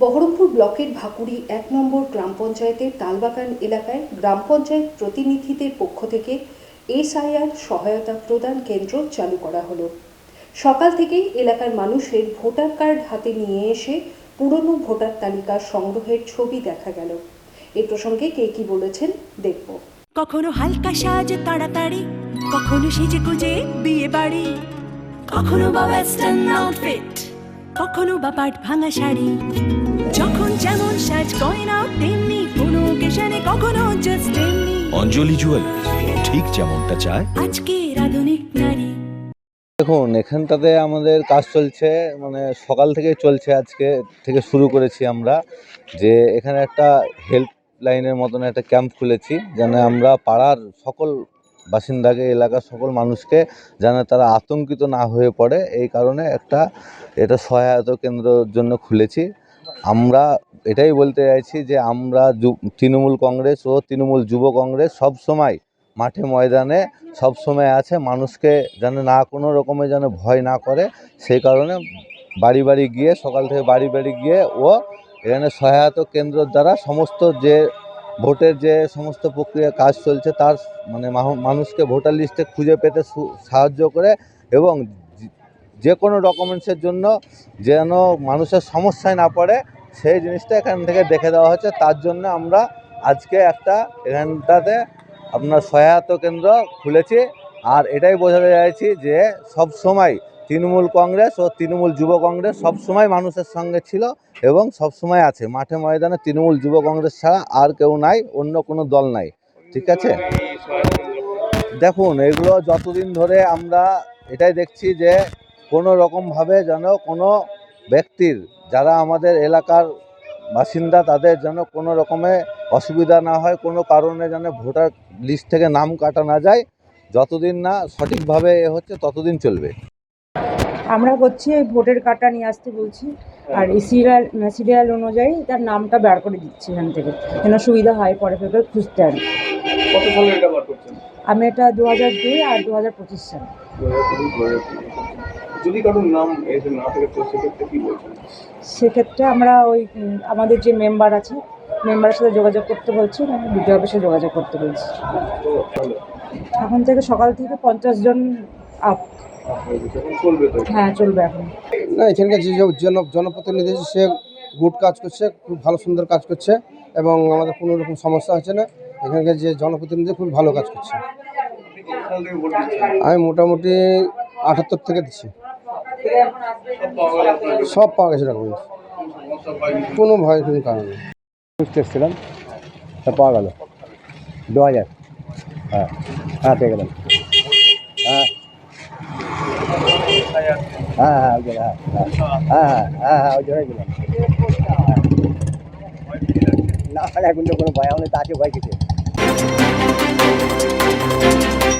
বহরমপুর ব্লকের ভাকুড়ি এক নম্বর গ্রাম পঞ্চায়েতের তালবাগান এলাকায় গ্রাম পঞ্চায়েত প্রতিনিধিদের পক্ষ থেকে এসআইআর সহায়তা প্রদান কেন্দ্র চালু করা হলো। সকাল থেকেই এলাকার মানুষের ভোটার কার্ড হাতে নিয়ে এসে পুরনো ভোটার তালিকা সংগ্রহের ছবি দেখা গেল। এ প্রসঙ্গে কে কি বলেছেন দেখব। কখনো হালকা সাজ তাড়াতাড়ি, কখনো সেজে গুজে বিয়ে বাড়ি। কখনো বা ওয়েস্টার্ন আউটফিট কখনো বা পাট ভাঙা শাড়ি। যখন যেমন সাজ গয়না তেমনি কোনো ওকেশনে কখনো জাস্ট এমনি অঞ্জলি জুয়েলার্স ঠিক যেমনটা চায়। আজকের আধুনিক নারী। দেখুন এখানটাতে আমাদের কাজ চলছে মানে সকাল থেকে চলছে আজকে থেকে শুরু করেছি আমরা যে এখানে একটা হেল্প লাইনের মতন একটা ক্যাম্প খুলেছি যেন আমরা পাড়ার সকল বাসিন্দাকে এলাকার সকল মানুষকে যেন তারা আতঙ্কিত না হয়ে পড়ে। এই কারণে একটা এটা সহায়তা কেন্দ্রের জন্য খুলেছি। আমরা এটাই বলতে চাইছি যে আমরা তৃণমূল কংগ্রেস ও তৃণমূল যুব কংগ্রেস সব সময় মাঠে ময়দানে, সব সময় আছে, মানুষকে যেন না কোনো রকমে যেন ভয় না করে, সেই কারণে বাড়ি বাড়ি গিয়ে, সকাল থেকে বাড়ি বাড়ি গিয়ে ও এখানে সহায়তা কেন্দ্র দ্বারা সমস্ত যে ভোটের যে সমস্ত প্রক্রিয়া কাজ চলছে, তার মানে মানুষকে ভোটার লিস্টে খুঁজে পেতে সাহায্য করে এবং যে- কোনো ডকুমেন্টসের জন্য যেন মানুষের সমস্যায় না পড়ে, সেই জিনিসটা এখান থেকে দেখে দেওয়া হচ্ছে তার জন্য আমরা আজকে একটা এখানটাতে আপনার সহায়তা কেন্দ্র খুলেছি। আর এটাই বোঝাতে চাইছি যে সব সময় তৃণমূল কংগ্রেস ও তৃণমূল যুব কংগ্রেস সব সময় মানুষের সঙ্গে ছিল এবং সব সময় আছে। মাঠে ময়দানে তৃণমূল যুব কংগ্রেস ছাড়া আর কেউ নাই, অন্য কোনো দল নাই। ঠিক আছে? দেখুন, এগুলো যতদিন ধরে আমরা এটাই দেখছি যে কোনো রকমভাবে যেন কোনো ব্যক্তির যারা আমাদের এলাকার বাসিন্দা তাদের যেন কোনো রকমে অসুবিধা না হয় কোনো কারণে যেন ভোটার লিস্ট থেকে নাম কাটা না যায় যতদিন না সঠিকভাবে এ হচ্ছে ততদিন চলবে। আমরা হচ্ছে ভোটের কার্ডটা নিয়ে আসতে বলছি আর এই সিরিয়াল সিরিয়াল অনুযায়ী তার নামটা বের করে দিচ্ছি এখান থেকে যেন সুবিধা হয় পরে ফেরত খুঁজতে আর আমি এটা দু হাজার দুই আর দু হাজার পঁচিশ সাল। যদি কারোর নাম এসে না থাকে তো সেক্ষেত্রে কি বলছেন? সেক্ষেত্রে আমরা ওই আমাদের যে মেম্বার আছে মেম্বারের সাথে যোগাযোগ করতে বলছি মানে বিডিও অফিসে যোগাযোগ করতে বলছি। এখন থেকে সকাল থেকে পঞ্চাশ জন আপ হয়ে চলবে এখন। না এখানকার যে জন জনপ্রতিনিধি আছে, সে গুড কাজ করছে খুব ভালো সুন্দর কাজ করছে এবং আমাদের কোনো রকম সমস্যা হচ্ছে না। এখানকার যে জনপ্রতিনিধি খুব ভালো কাজ করছে। আমি মোটামুটি আটাত্তর থেকে দিচ্ছি। সব পাওয়া গেছে ডকুমেন্টস কোনো ভয় কোনো কারণ নেই। এসেছিলাম। তা পাওয়া গেল। দু হাজার। হ্যাঁ। হ্যাঁ পেয়ে গেলাম। হ্যাঁ। হ্যাঁ হ্যাঁ জায়গায়, হ্যাঁ হ্যাঁ। হ্যাঁ হ্যাঁ হ্যাঁ ওই জায়গায় গেলাম। না এখন তো কোনো ভয় আমাদের তাকে ভয় কিছু